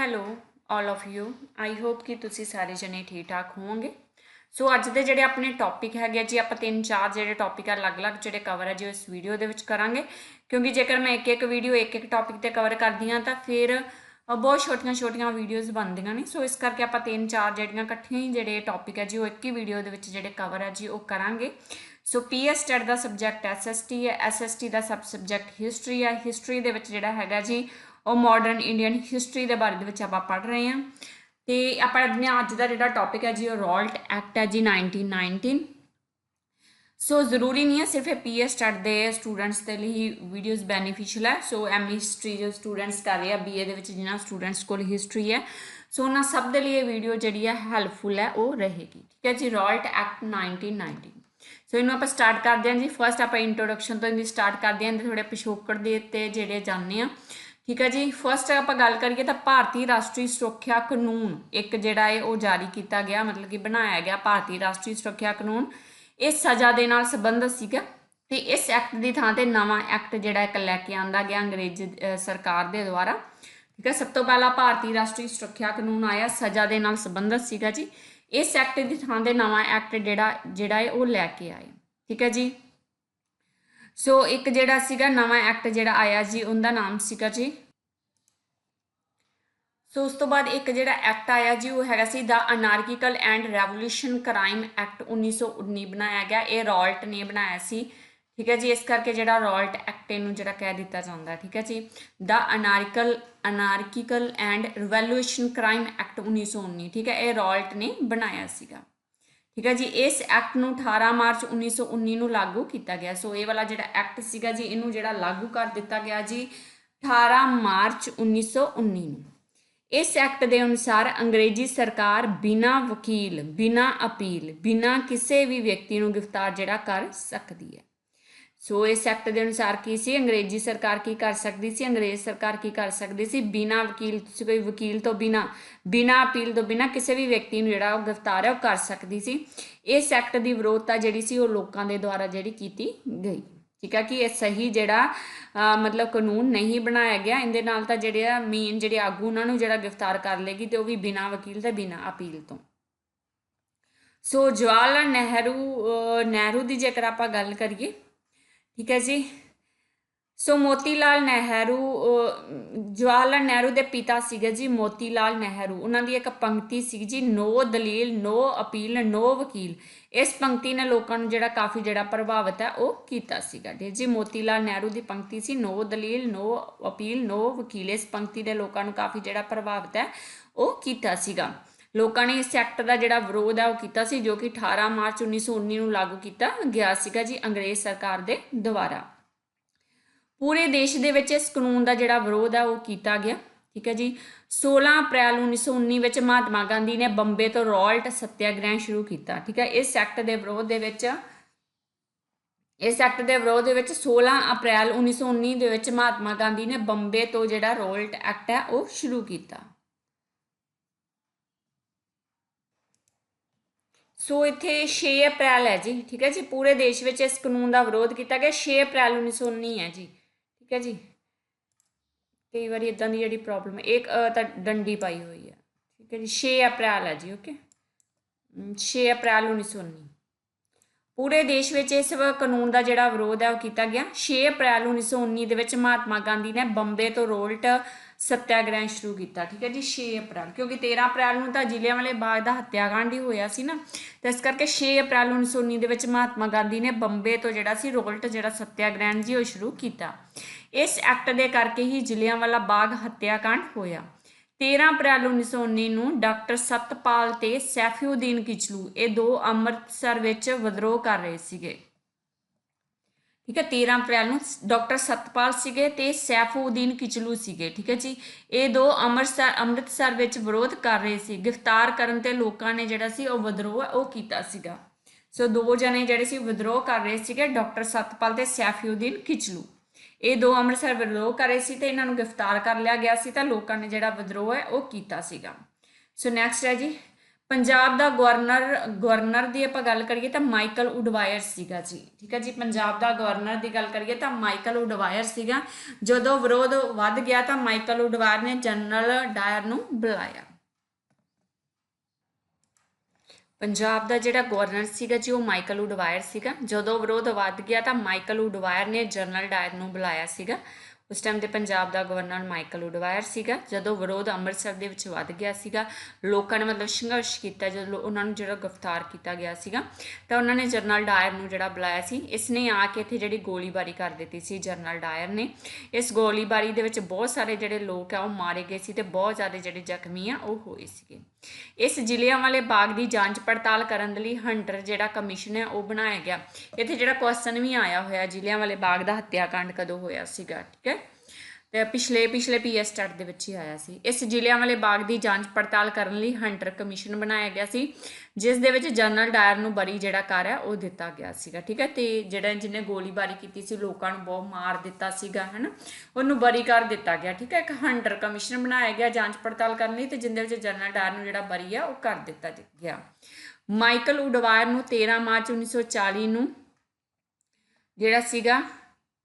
Hello all of you I hope ਕਿ ਤੁਸੀਂ ਸਾਰੇ ਜਣੇ ਠੀਕ ਠਾਕ ਹੋਵੋਗੇ। ਸੋ ਅੱਜ ਦੇ ਜਿਹੜੇ ਆਪਣੇ ਟੌਪਿਕ ਹੈਗੇ ਆ ਜੀ, ਆਪਾਂ ਤਿੰਨ ਚਾਰ ਜਿਹੜੇ ਟੌਪਿਕ ਆ, ਅਲੱਗ-ਅਲੱਗ ਜਿਹੜੇ ਕਵਰ ਹੈ ਜੀ ਇਸ ਵੀਡੀਓ ਦੇ ਵਿੱਚ ਕਰਾਂਗੇ। ਕਿਉਂਕਿ ਜੇਕਰ ਮੈਂ ਇੱਕ ਇੱਕ ਵੀਡੀਓ ਇੱਕ ਇੱਕ ਟੌਪਿਕ ਤੇ ਕਵਰ ਕਰਦੀ ਹਾਂ, ਤਾਂ ਫਿਰ ਬਹੁਤ ਛੋਟੀਆਂ-ਛੋਟੀਆਂ ਵੀਡੀਓਜ਼ ਬਣਦੀਆਂ ਨੇ। ਸੋ ਇਸ ਕਰਕੇ ਆਪਾਂ ਤਿੰਨ ਚਾਰ ਜਿਹੜੀਆਂ ਇਕੱਠੀਆਂ ਹੀ ਜਿਹੜੇ ਟੌਪਿਕ ਹੈ ਜੀ, ਉਹ ਇੱਕ ਹੀ ਵੀਡੀਓ ਦੇ ਵਿੱਚ ਜਿਹੜੇ ਕਵਰ ਹੈ ਜੀ, ਉਹ ਕਰਾਂਗੇ। ਸੋ ਪੀਐਸ ਟੈਟ ਦਾ ਸਬਜੈਕਟ ਐਸਐਸਟੀ ਹੈ। ਐਸਐਸਟੀ ਦਾ ਸਬ ਸਬਜੈਕਟ ਹਿਸਟਰੀ ਹੈ। ਹਿਸਟਰੀ ਦੇ ਵਿੱਚ ਜਿਹੜਾ ਹੈਗਾ ਜੀ ਉਹ ਮਾਡਰਨ ਇੰਡੀਅਨ ਹਿਸਟਰੀ ਦੇ ਬਾਰੇ ਦੇ ਵਿੱਚ ਆਪਾਂ ਪੜ੍ਹ ਰਹੇ ਹਾਂ। ਤੇ ਆਪਾਂ ਅੱਜ ਦਾ ਜਿਹੜਾ ਟੌਪਿਕ ਹੈ ਜੀ, ਉਹ ਰੋਲਟ ਐਕਟ ਹੈ ਜੀ 1919 ਸੋ ਜ਼ਰੂਰੀ ਨਹੀਂ ਹੈ, ਸਿਰਫ ਇਹ ਪੀਐਸ ਸਟੱਡ ਦੇ ਸਟੂਡੈਂਟਸ ਦੇ ਲਈ ਵੀਡੀਓਜ਼ ਬੈਨੀਫੀਸ਼ੀਅਲ ਹੈ। ਸੋ ਐਮ ਹਿਸਟਰੀ ਜੋ ਸਟੂਡੈਂਟਸ ਕਰ ਰਹੇ ਆ ਬੀਏ ਦੇ ਵਿੱਚ ਜਿਨ੍ਹਾਂ ਸਟੂਡੈਂਟਸ ਕੋਲ ਹਿਸਟਰੀ ਹੈ। ਸੋ ਉਹਨਾਂ ਸਭ ਦੇ ਲਈ ਇਹ ਵੀਡੀਓ ਜਿਹੜੀ ਹੈ ਹੈਲਪਫੁਲ ਹੈ, ਉਹ ਰਹੇਗੀ। ਠੀਕ ਹੈ ਜੀ ਰੋਲਟ ਐਕਟ 1919 ਸੋ ਇਹਨੂੰ ਆਪਾਂ ਸਟਾਰਟ ਕਰਦੇ ਹਾਂ ਜੀ। ਫਰਸਟ ਆਪਾਂ ਇੰਟਰੋਡਕਸ਼ਨ ਤੋਂ ਇਹਦੀ ਸਟਾਰਟ ਕਰਦੇ ਹਾਂ। ਤੇ ਥੋੜੇ ਪਿਛੋਕੜ ਦੇ ਉੱਤੇ ਜਿਹੜੇ ਜਾਣਦੇ ਆ ਠੀਕ ਹੈ ਜੀ? ਫਸਟ ਆਪਾਂ ਗੱਲ ਕਰੀਏ ਤਾਂ ਭਾਰਤੀ ਰਾਸ਼ਟਰੀ ਸੁਰੱਖਿਆ ਕਾਨੂੰਨ। ਇੱਕ ਜਿਹੜਾ ਹੈ ਉਹ ਜਾਰੀ ਕੀਤਾ ਗਿਆ, ਮਤਲਬ ਕਿ ਬਣਾਇਆ ਗਿਆ ਭਾਰਤੀ ਰਾਸ਼ਟਰੀ ਸੁਰੱਖਿਆ ਕਾਨੂੰਨ। ਇਹ ਸਜ਼ਾ ਦੇ ਨਾਲ ਸੰਬੰਧਿਤ ਸੀਗਾ ਤੇ ਇਸ ਐਕਟ ਦੀ ਥਾਂ ਤੇ ਨਵਾਂ ਐਕਟ ਜਿਹੜਾ ਇੱਕ ਲੈ ਕੇ ਆਂਦਾ ਗਿਆ ਅੰਗਰੇਜ਼ ਸਰਕਾਰ ਦੇ ਦੁਆਰਾ। ਠੀਕ ਹੈ? ਸਭ ਤੋਂ ਪਹਿਲਾਂ ਭਾਰਤੀ ਰਾਸ਼ਟਰੀ ਸੁਰੱਖਿਆ ਕਾਨੂੰਨ ਆਇਆ, ਸਜ਼ਾ ਦੇ ਨਾਲ ਸੰਬੰਧਿਤ ਸੀਗਾ ਜੀ। ਇਸ ਐਕਟ ਦੀ ਥਾਂ ਤੇ ਨਵਾਂ ਐਕਟ ਜਿਹੜਾ ਜਿਹੜਾ ਹੈ ਉਹ ਲੈ ਕੇ ਆਏ। ਠੀਕ ਹੈ ਜੀ? ਸੋ ਇੱਕ ਜਿਹੜਾ ਸੀਗਾ ਨਵਾਂ ਐਕਟ ਜਿਹੜਾ ਆਇਆ ਜੀ, ਉਹਦਾ ਨਾਮ ਸੀਗਾ ਜੀ। ਸੋ ਉਸ ਤੋਂ ਬਾਅਦ ਇੱਕ ਜਿਹੜਾ ਐਕਟ ਆਇਆ ਜੀ, ਉਹ ਹੈਗਾ ਸੀ ਦਾ anarchical and revolution crime act 1919 ਬਣਾਇਆ ਗਿਆ। ਇਹ ਰੋਲਟ ਨੇ ਬਣਾਇਆ ਸੀ। ਠੀਕ ਹੈ ਜੀ, ਇਸ ਕਰਕੇ ਜਿਹੜਾ ਰੋਲਟ ਐਕਟ ਇਹਨੂੰ ਜਿਹੜਾ ਕਹਿ ਦਿੱਤਾ ਜਾਂਦਾ, ਠੀਕ ਹੈ ਜੀ। ਦਾ anarchal anarchical and revolution crime act 1919 ਠੀਕ ਹੈ, ਇਹ ਰੋਲਟ ਨੇ ਬਣਾਇਆ ਸੀਗਾ। ਠੀਕ ਹੈ ਜੀ, ਇਸ ਐਕਟ ਨੂੰ 18 ਮਾਰਚ 1919 ਨੂੰ ਲਾਗੂ ਕੀਤਾ ਗਿਆ। ਸੋ ਇਹ ਵਾਲਾ ਜਿਹੜਾ ਐਕਟ ਸੀਗਾ ਜੀ, ਇਹਨੂੰ ਜਿਹੜਾ ਲਾਗੂ ਕਰ ਦਿੱਤਾ ਗਿਆ ਜੀ 18 ਮਾਰਚ 1919 ਨੂੰ। ਇਸ ਐਕਟ ਦੇ ਅਨੁਸਾਰ ਅੰਗਰੇਜ਼ੀ ਸਰਕਾਰ ਬਿਨਾ ਵਕੀਲ, ਬਿਨਾ ਅਪੀਲ, ਬਿਨਾ ਕਿਸੇ ਵੀ ਵਿਅਕਤੀ ਨੂੰ ਗ੍ਰਿਫਤਾਰ ਜਿਹੜਾ ਕਰ ਸਕਦੀ ਹੈ। ਸੋ ਇਸ ਐਕਟ ਦੇ ਅਨੁਸਾਰ ਕੀ ਸੀ? ਅੰਗਰੇਜ਼ੀ ਸਰਕਾਰ ਕੀ ਕਰ ਸਕਦੀ ਸੀ? ਅੰਗਰੇਜ਼ ਸਰਕਾਰ ਕੀ ਕਰ ਸਕਦੀ ਸੀ? ਬਿਨਾ ਵਕੀਲ ਤੁਸੀਂ ਕੋਈ ਵਕੀਲ ਤੋਂ ਬਿਨਾ ਬਿਨਾ ਅਪੀਲ ਤੋਂ ਬਿਨਾ ਕਿਸੇ ਵੀ ਵਿਅਕਤੀ ਨੂੰ ਜਿਹੜਾ ਉਹ ਗ੍ਰਿਫਤਾਰ ਹੈ ਉਹ ਕਰ ਸਕਦੀ ਸੀ। ਇਸ ਐਕਟ ਦੀ ਵਿਰੋਧਤਾ ਜਿਹੜੀ ਸੀ ਉਹ ਲੋਕਾਂ ਦੇ ਦੁਆਰਾ ਜਿਹੜੀ ਕੀਤੀ ਗਈ। ਠੀਕ ਹੈ ਕਿ ਇਹ ਸਹੀ ਜਿਹੜਾ ਅ, ਮਤਲਬ ਕਾਨੂੰਨ ਨਹੀਂ ਬਣਾਇਆ ਗਿਆ। ਇਹਦੇ ਨਾਲ ਤਾਂ ਜਿਹੜੇ ਆ ਮੇਨ ਜਿਹੜੇ ਆਗੂ ਉਹਨਾਂ ਨੂੰ ਜਿਹੜਾ ਗ੍ਰਿਫਤਾਰ ਕਰ ਲੇਗੀ ਤੇ ਉਹ ਵੀ ਬਿਨਾ ਵਕੀਲ ਤੇ ਬਿਨਾ ਅਪੀਲ ਤੋਂ। ਸੋ ਜਵਾਹਰ ਲਾਲ ਨਹਿਰੂ ਨਹਿਰੂ ਦੀ ਜੇਕਰ ਆਪਾਂ ਗੱਲ ਕਰੀਏ ਠੀਕ ਹੈ ਜੀ। ਸੋ ਮੋਤੀ ਲਾਲ ਨਹਿਰੂ ਅ, ਜਵਾਹਰ ਲਾਲ ਨਹਿਰੂ ਦੇ ਪਿਤਾ ਸੀਗੇ ਜੀ ਮੋਤੀ ਲਾਲ ਨਹਿਰੂ। ਉਹਨਾਂ ਦੀ ਇੱਕ ਪੰਕਤੀ ਸੀ ਜੀ ਨੋ ਦਲੀਲ ਨੋ ਅਪੀਲ ਨੋ ਵਕੀਲ। ਇਸ ਪੰਕਤੀ ਨੇ ਲੋਕਾਂ ਨੂੰ ਜਿਹੜਾ ਕਾਫੀ ਜਿਹੜਾ ਪ੍ਰਭਾਵਿਤ ਹੈ ਉਹ ਕੀਤਾ ਸੀਗਾ ਠੀਕ ਜੀ ਮੋਤੀ ਲਾਲ ਨਹਿਰੂ ਦੀ ਪੰਕਤੀ ਸੀ ਨੋ ਦਲੀਲ ਨੋ ਅਪੀਲ ਨੋ ਵਕੀਲ। ਇਸ ਪੰਕਤੀ ਨੇ ਲੋਕਾਂ ਨੂੰ ਕਾਫੀ ਜਿਹੜਾ ਪ੍ਰਭਾਵਿਤ ਹੈ ਉਹ ਕੀਤਾ ਸੀਗਾ। ਲੋਕਾਂ ਨੇ ਇਸ ਐਕਟ ਦਾ ਜਿਹੜਾ ਵਿਰੋਧ ਹੈ ਉਹ ਕੀਤਾ ਸੀ, ਜੋ ਕਿ 18 ਮਾਰਚ 1919 ਨੂੰ ਲਾਗੂ ਕੀਤਾ ਗਿਆ ਸੀਗਾ ਜੀ ਅੰਗਰੇਜ਼ ਸਰਕਾਰ ਦੇ ਦੁਆਰਾ। ਪੂਰੇ ਦੇਸ਼ ਦੇ ਵਿੱਚ ਇਸ ਕਾਨੂੰਨ ਦਾ ਜਿਹੜਾ ਵਿਰੋਧ ਹੈ ਉਹ ਕੀਤਾ ਗਿਆ, ਠੀਕ ਹੈ ਜੀ। 16 ਅਪ੍ਰੈਲ 1919 ਵਿੱਚ ਮਹਾਤਮਾ ਗਾਂਧੀ ਨੇ ਬੰਬੇ ਤੋਂ ਰੋਲਟ ਸੱਤਿਆਗ੍ਰਹਿ ਸ਼ੁਰੂ ਕੀਤਾ, ਠੀਕ ਹੈ। ਇਸ ਐਕਟ ਦੇ ਵਿਰੋਧ ਦੇ ਵਿੱਚ, ਇਸ ਐਕਟ ਦੇ ਵਿਰੋਧ ਦੇ ਵਿੱਚ 16 ਅਪ੍ਰੈਲ 1919 ਦੇ ਵਿੱਚ ਮਹਾਤਮਾ ਗਾਂਧੀ ਨੇ ਬੰਬੇ ਤੋਂ ਜਿਹੜਾ ਰੋਲਟ ਐਕਟ ਹੈ ਉਹ ਸ਼ੁਰੂ ਕੀਤਾ। ਸੋ ਇੱਥੇ 6 ਅਪ੍ਰੈਲ ਹੈ ਜੀ, ਠੀਕ ਹੈ ਜੀ? ਪੂਰੇ ਦੇਸ਼ ਵਿੱਚ ਇਸ ਕਾਨੂੰਨ ਦਾ ਵਿਰੋਧ ਕੀਤਾ ਗਿਆ। 6 ਅਪ੍ਰੈਲ 1919 ਹੈ ਜੀ, ਠੀਕ ਹੈ ਜੀ? ਕਈ ਵਾਰੀ ਇਦਾਂ ਦੀ ਜਿਹੜੀ ਪ੍ਰੋਬਲਮ ਹੈ ਇੱਕ ਤਾਂ ਡੰਡੀ ਪਾਈ ਹੋਈ ਹੈ, ਠੀਕ ਹੈ ਜੀ? 6 ਅਪ੍ਰੈਲ ਹੈ ਜੀ ਓਕੇ 6 ਅਪ੍ਰੈਲ 1919 ਪੂਰੇ ਦੇਸ਼ ਵਿੱਚ ਇਸ ਕਾਨੂੰਨ ਦਾ ਜਿਹੜਾ ਵਿਰੋਧ ਹੈ, ਉਹ ਕੀਤਾ ਗਿਆ। 6 ਅਪ੍ਰੈਲ 1919 ਦੇ ਵਿੱਚ ਮਹਾਤਮਾ ਗਾਂਧੀ ਨੇ ਬੰਬੇ ਤੋਂ ਰੋਲਟ ਸੱਤਿਆਗ੍ਰਹਿ ਸ਼ੁਰੂ ਕੀਤਾ, ਠੀਕ ਹੈ ਜੀ 6 ਅਪ੍ਰੈਲ, ਕਿਉਂਕਿ 13 ਅਪ੍ਰੈਲ ਨੂੰ ਤਾਂ ਜ਼ਿਲ੍ਹਿਆਂਵਾਲੇ ਬਾਗ ਦਾ ਹੱਤਿਆਕਾਂਡ ਹੀ ਹੋਇਆ ਸੀ ਨਾ। ਤਾਂ ਇਸ ਕਰਕੇ 6 ਅਪ੍ਰੈਲ 1919 ਦੇ ਵਿੱਚ ਮਹਾਤਮਾ ਗਾਂਧੀ ਨੇ ਬੰਬੇ ਤੋਂ ਜਿਹੜਾ ਸੀ ਰੋਲਟ, ਜਿਹੜਾ ਸੱਤਿਆਗ੍ਰਹਿ ਜੀ, ਉਹ ਸ਼ੁਰੂ ਕੀਤਾ। ਇਸ ਐਕਟ ਦੇ ਕਰਕੇ ਹੀ ਜ਼ਿਲ੍ਹਿਆਂਵਾਲਾ ਬਾਗ ਹੱਤਿਆਕਾਂਡ ਹੋਇਆ। 13 ਅਪ੍ਰੈਲ 1919 ਨੂੰ ਡਾਕਟਰ ਸਤਪਾਲ ਤੇ ਸੈਫੀਉਦੀਨ ਕਿਚਲੂ, ਇਹ ਦੋ ਅੰਮ੍ਰਿਤਸਰ ਵਿੱਚ ਵਿਦਰੋਹ ਕਰ ਰਹੇ ਸੀਗੇ। ਠੀਕ ਹੈ 13 ਅਪ੍ਰੈਲ ਨੂੰ ਡਾਕਟਰ ਸਤਪਾਲ ਸੀਗੇ ਤੇ ਸੈਫੂਦੀਨ ਕਿਚਲੂ ਸੀਗੇ, ਠੀਕ ਹੈ ਜੀ। ਇਹ ਦੋ ਅੰਮ੍ਰਿਤਸਰ ਅੰਮ੍ਰਿਤਸਰ ਵਿੱਚ ਵਿਰੋਧ ਕਰ ਰਹੇ ਸੀ। ਗ੍ਰਿਫਤਾਰ ਕਰਨ ਤੇ ਲੋਕਾਂ ਨੇ ਜਿਹੜਾ ਸੀ ਉਹ ਵਿਦਰੋਹ ਹੈ ਉਹ ਕੀਤਾ ਸੀਗਾ। ਸੋ ਦੋ ਜਣੇ ਜਿਹੜੇ ਸੀ ਵਿਦਰੋਹ ਕਰ ਰਹੇ ਸੀਗੇ, ਡਾਕਟਰ ਸਤਪਾਲ ਤੇ ਸੈਫੂਦੀਨ ਕਿਚਲੂ। ਇਹ ਦੋ ਅੰਮ੍ਰਿਤਸਰ ਵਿਦਰੋਹ ਕਰ ਰਹੇ ਸੀ ਤੇ ਇਹਨਾਂ ਨੂੰ ਗ੍ਰਿਫਤਾਰ ਕਰ ਲਿਆ ਗਿਆ ਸੀ ਤਾਂ ਲੋਕਾਂ ਨੇ ਜਿਹੜਾ ਵਿਦਰੋਹ ਹੈ ਉਹ ਕੀਤਾ ਸੀਗਾ। ਸੋ ਨੈਕਸਟ ਹੈ ਜੀ ਪੰਜਾਬ ਦਾ ਗਵਰਨਰ ਗਵਰਨਰ ਦੀ ਆਪਾਂ ਗੱਲ ਕਰੀਏ ਤਾਂ ਮਾਈਕਲ ਉਡਵਾਇਰ ਸੀਗਾ ਜੀ। ਠੀਕ ਹੈ ਜੀ, ਪੰਜਾਬ ਦਾ ਗਵਰਨਰ ਦੀ ਗੱਲ ਕਰੀਏ ਤਾਂ ਮਾਈਕਲ ਉਡਵਾਇਰ ਸੀਗਾ। ਜਦੋਂ ਵਿਰੋਧ ਵੱਧ ਗਿਆ ਤਾਂ ਮਾਈਕਲ ਉਡਵਾਇਰ ਨੇ ਜਨਰਲ ਡਾਇਰ ਨੂੰ ਬੁਲਾਇਆ। ਪੰਜਾਬ ਦਾ ਜਿਹੜਾ ਗਵਰਨਰ ਸੀਗਾ ਜੀ, ਉਹ ਮਾਈਕਲ ਉਡਵਾਇਰ ਸੀਗਾ। ਜਦੋਂ ਵਿਰੋਧ ਵੱਧ ਗਿਆ ਤਾਂ ਮਾਈਕਲ ਉਡਵਾਇਰ ਨੇ ਜਨਰਲ ਡਾਇਰ ਨੂੰ ਬੁਲਾਇਆ ਸੀਗਾ। ਉਸ ਟਾਈਮ ਤੇ ਪੰਜਾਬ ਦਾ ਗਵਰਨਰ ਮਾਈਕਲ ਉਡਵਾਇਰ ਸੀਗਾ, ਜਦੋਂ ਵਿਰੋਧ ਅੰਮ੍ਰਿਤਸਰ ਦੇ ਵਿੱਚ ਵੱਧ ਗਿਆ ਸੀਗਾ, ਲੋਕਾਂ ਨੇ ਮਤਲਬ ਸੰਘਰਸ਼ ਕੀਤਾ, ਜਦੋਂ ਉਹਨਾਂ ਨੂੰ ਜਿਹੜਾ ਗ੍ਰਿਫਤਾਰ ਕੀਤਾ ਗਿਆ ਸੀਗਾ, ਤਾਂ ਉਹਨਾਂ ਨੇ ਜਨਰਲ ਡਾਇਰ ਨੂੰ ਜਿਹੜਾ ਬੁਲਾਇਆ ਸੀ, ਇਸ ਨੇ ਆ ਕੇ ਇੱਥੇ ਜਿਹੜੀ ਗੋਲੀਬਾਰੀ ਕਰ ਦਿੱਤੀ ਸੀ ਜਨਰਲ ਡਾਇਰ ਨੇ। ਇਸ ਗੋਲੀਬਾਰੀ ਦੇ ਵਿੱਚ ਬਹੁਤ ਸਾਰੇ ਜਿਹੜੇ ਲੋਕ ਆ, ਉਹ ਮਾਰੇ ਗਏ ਸੀ ਤੇ ਬਹੁਤ ਜ਼ਿਆਦਾ ਜਿਹੜੇ ਜ਼ਖਮੀ ਆ, ਉਹ ਹੋਏ ਸੀਗੇ। ਇਸ ਜ਼ਿਲ੍ਹਿਆਂ ਵਾਲੇ ਬਾਗ ਦੀ ਜਾਂਚ ਪੜਤਾਲ ਕਰਨ ਦੇ ਲਈ ਹੰਟਰ ਜਿਹੜਾ ਕਮਿਸ਼ਨ ਹੈ, ਉਹ ਬਣਾਇਆ ਗਿਆ। ਇੱਥੇ ਜਿਹੜਾ ਕੁਐਸਚਨ ਵੀ ਆਇਆ ਹੋਇਆ, ਜ਼ਿਲ੍ਹਿਆਂ ਵਾਲੇ ਬਾਗ ਦਾ ਹੱਤਿਆਕਾਂਡ ਕਦੋਂ ਹੋਇਆ ਸੀਗਾ, ਠੀਕ ਹੈ? ਤੇ ਪਿਛਲੇ ਪਿਛਲੇ ਪੀਐਸ ਸਟਾਰਟ ਦੇ ਵਿੱਚ ਹੀ ਆਇਆ ਸੀ। ਇਸ ਜ਼ਿਲ੍ਹਿਆਂ ਵਾਲੇ ਬਾਗ ਦੀ ਜਾਂਚ ਪੜਤਾਲ ਕਰਨ ਲਈ ਹੰਟਰ ਕਮਿਸ਼ਨ ਬਣਾਇਆ ਗਿਆ ਸੀ। ਜਿਸ ਦੇ ਵਿੱਚ ਜਨਰਲ ਡਾਇਰ ਨੂੰ ਬਰੀ ਜਿਹੜਾ ਕਰ ਹੈ, ਉਹ ਦਿੱਤਾ ਗਿਆ ਸੀਗਾ, ਠੀਕ ਹੈ? ਤੇ ਜਿਹੜਾ ਜਿਹਨੇ ਗੋਲੀਬਾਰੀ ਕੀਤੀ ਸੀ, ਲੋਕਾਂ ਨੂੰ ਬਹੁਤ ਮਾਰ ਦਿੱਤਾ ਸੀਗਾ, ਹਨਾ? ਉਹਨੂੰ ਬਰੀ ਕਰ ਦਿੱਤਾ ਗਿਆ, ਠੀਕ ਹੈ? ਇੱਕ ਹੰਟਰ ਕਮਿਸ਼ਨ ਬਣਾਇਆ ਗਿਆ ਜਾਂਚ ਪੜਤਾਲ ਕਰਨ ਲਈ ਤੇ ਜਿੰਦੇ ਵਿੱਚ ਜਨਰਲ ਡਾਇਰ ਨੂੰ ਜਿਹੜਾ ਬਰੀ ਆ ਉਹ ਕਰ ਦਿੱਤਾ ਗਿਆ। ਮਾਈਕਲ ਉਡਵਾਇਰ ਨੂੰ 13 ਮਾਰਚ 1940 ਨੂੰ ਜਿਹੜਾ ਸੀਗਾ,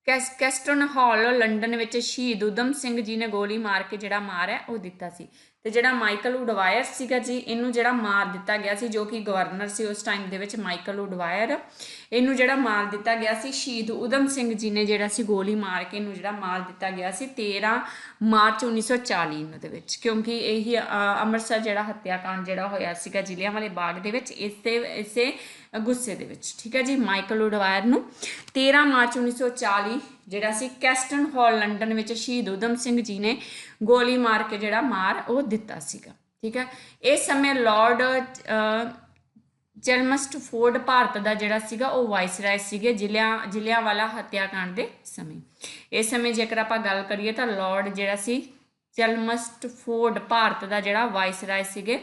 ਕੈਸ, ਕੈਸਟਨ ਹਾਲ, ਲੰਡਨ ਵਿੱਚ ਸ਼ਹੀਦ ਉਦਮ ਸਿੰਘ ਜੀ ਨੇ ਗੋਲੀ ਮਾਰ ਕੇ ਜਿਹੜਾ ਮਾਰਿਆ, ਉਹ ਦਿੱਤਾ ਸੀ। ਤੇ ਜਿਹੜਾ ਮਾਈਕਲ ਉਡਵਾਇਰ ਸੀਗਾ ਜੀ, ਇਹਨੂੰ ਜਿਹੜਾ ਮਾਰ ਦਿੱਤਾ ਗਿਆ ਸੀ, ਜੋ ਕਿ ਗਵਰਨਰ ਸੀ ਉਸ ਟਾਈਮ ਦੇ ਵਿੱਚ ਮਾਈਕਲ ਉਡਵਾਇਰ, ਇਹਨੂੰ ਜਿਹੜਾ ਮਾਰ ਦਿੱਤਾ ਗਿਆ ਸੀ, ਸ਼ਹੀਦ ਉਦਮ ਸਿੰਘ ਜੀ ਨੇ ਜਿਹੜਾ ਸੀ ਗੋਲੀ ਮਾਰ ਕੇ ਇਹਨੂੰ ਜਿਹੜਾ ਮਾਰ ਦਿੱਤਾ ਗਿਆ ਸੀ 13 ਮਾਰਚ 1940 ਨੂੰ ਦੇ ਵਿੱਚ, ਕਿਉਂਕਿ ਇਹੀ ਅੰਮ੍ਰਿਤਸਰ ਜਿਹੜਾ ਹੱਤਿਆਕਾਂਡ ਜਿਹੜਾ ਹੋਇਆ ਸੀਗਾ ਜ਼ਿਲ੍ਹਿਆਂ ਵਾਲੇ ਬਾਗ ਦੇ ਵਿੱਚ, ਇਸੇ ਇਸੇ ਗੁੱਸੇ ਦੇ ਵਿੱਚ, ਠੀਕ ਹੈ ਜੀ, ਮਾਈਕਲ ਉਡਵਾਇਰ ਨੂੰ 13 ਮਾਰਚ 1940 ਜਿਹੜਾ ਸੀ ਕੈਸਟਨ ਹਾਲ ਲੰਡਨ ਵਿੱਚ ਸ਼ਹੀਦ ਉਦਮ ਸਿੰਘ ਜੀ ਨੇ ਗੋਲੀ ਮਾਰ ਕੇ ਜਿਹੜਾ ਮਾਰ ਉਹ ਦਿੱਤਾ ਸੀਗਾ, ਠੀਕ ਹੈ? ਇਸ ਸਮੇਂ ਲਾਰਡ ਚਲਮਸਟ ਫੋਰਡ ਭਾਰਤ ਦਾ ਜਿਹੜਾ ਸੀਗਾ ਉਹ ਵਾਇਸਰਾਏ ਸੀਗੇ ਜ਼ਿਲ੍ਹਿਆਂ ਜ਼ਿਲ੍ਹਿਆਂ ਵਾਲਾ ਹੱਤਿਆਕਾਂਡ ਦੇ ਸਮੇਂ। ਇਸ ਸਮੇਂ ਜੇਕਰ ਆਪਾਂ ਗੱਲ ਕਰੀਏ ਤਾਂ ਲਾਰਡ ਜਿਹੜਾ ਸੀ ਚਲਮਸਟ ਫੋਰਡ ਭਾਰਤ ਦਾ ਜਿਹੜਾ ਵਾਇਸਰਾਏ ਸੀਗੇ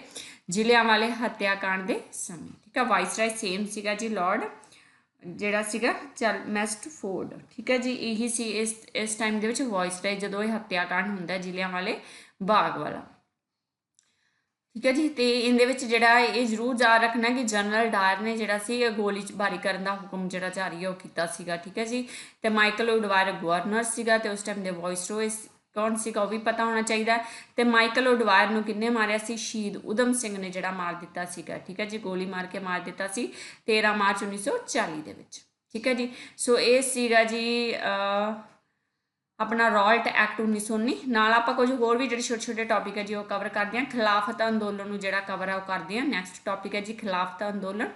ਜ਼ਿਲ੍ਹਿਆਂ ਵਾਲੇ ਹੱਤਿਆਕਾਂਡ ਦੇ ਸਮੇਂ, ਠੀਕ ਹੈ? ਵਾਇਸਰਾਏ ਸੇਮ ਸੀਗਾ ਜੀ ਲਾਰਡ। ਜਿਹੜਾ ਸੀਗਾ ਚਰਮਸਟ ਫੋਰਡ ਠੀਕ ਹੈ ਜੀ, ਇਹੀ ਸੀ ਇਸ ਇਸ ਟਾਈਮ ਦੇ ਵਿੱਚ ਵਾਇਸਰਾਏ ਜਦੋਂ ਇਹ ਹੱਤਿਆਕਾਂਡ ਹੁੰਦਾ ਜ਼ਿਲ੍ਹਿਆਂ ਵਾਲੇ ਬਾਗ ਵਾਲਾ। ਠੀਕ ਹੈ ਜੀ, ਤੇ ਇਹਦੇ ਵਿੱਚ ਜਿਹੜਾ ਇਹ ਜ਼ਰੂਰ ਯਾਦ ਰੱਖਣਾ ਕਿ ਜਨਰਲ ਡਾਇਰ ਨੇ ਜਿਹੜਾ ਸੀ ਗੋਲੀ ਬਾਰੀ ਕਰਨ ਦਾ ਹੁਕਮ ਜਿਹੜਾ ਜਾਰੀ ਉਹ ਕੀਤਾ ਸੀਗਾ। ਠੀਕ ਹੈ ਜੀ, ਤੇ ਮਾਈਕਲ ਉਡਵਾਇਰ ਗਵਰਨਰ ਸੀਗਾ ਤੇ ਉਸ ਟਾਈਮ ਦੇ ਵਾਇਸਰੋਏ ਕੌਣ ਸੀਗਾ ਉਹ ਵੀ ਪਤਾ ਹੋਣਾ ਚਾਹੀਦਾ ਤੇ ਮਾਈਕਲ ਓਡਵਾਇਰ ਨੂੰ ਕਿੰਨੇ ਮਾਰਿਆ ਸੀ? ਸ਼ਹੀਦ ਉਦਮ ਸਿੰਘ ਨੇ ਜਿਹੜਾ ਮਾਰ ਦਿੱਤਾ ਸੀਗਾ, ਠੀਕ ਹੈ ਜੀ? ਗੋਲੀ ਮਾਰ ਕੇ ਮਾਰ ਦਿੱਤਾ ਸੀ 13 ਮਾਰਚ 1940 ਦੇ ਵਿੱਚ, ਠੀਕ ਹੈ ਜੀ? ਸੋ ਇਹ ਸੀਗਾ ਜੀ ਆਪਣਾ ਰਾਇਲਟ ਐਕਟ 1919 ਨਾਲ ਆਪਾਂ ਕੁਝ ਹੋਰ ਵੀ ਜਿਹੜੇ ਛੋਟੇ ਛੋਟੇ ਟੌਪਿਕ ਹੈ ਜੀ, ਉਹ ਕਵਰ ਕਰਦੇ ਹਾਂ। ਖਿਲਾਫਤ ਅੰਦੋਲਨ ਨੂੰ ਜਿਹੜਾ ਕਵਰ ਹੈ, ਉਹ ਕਰਦੇ ਹਾਂ। ਨੈਕਸਟ ਟੌਪਿਕ ਹੈ ਜੀ, ਖਿਲਾਫਤ ਅੰਦੋਲਨ।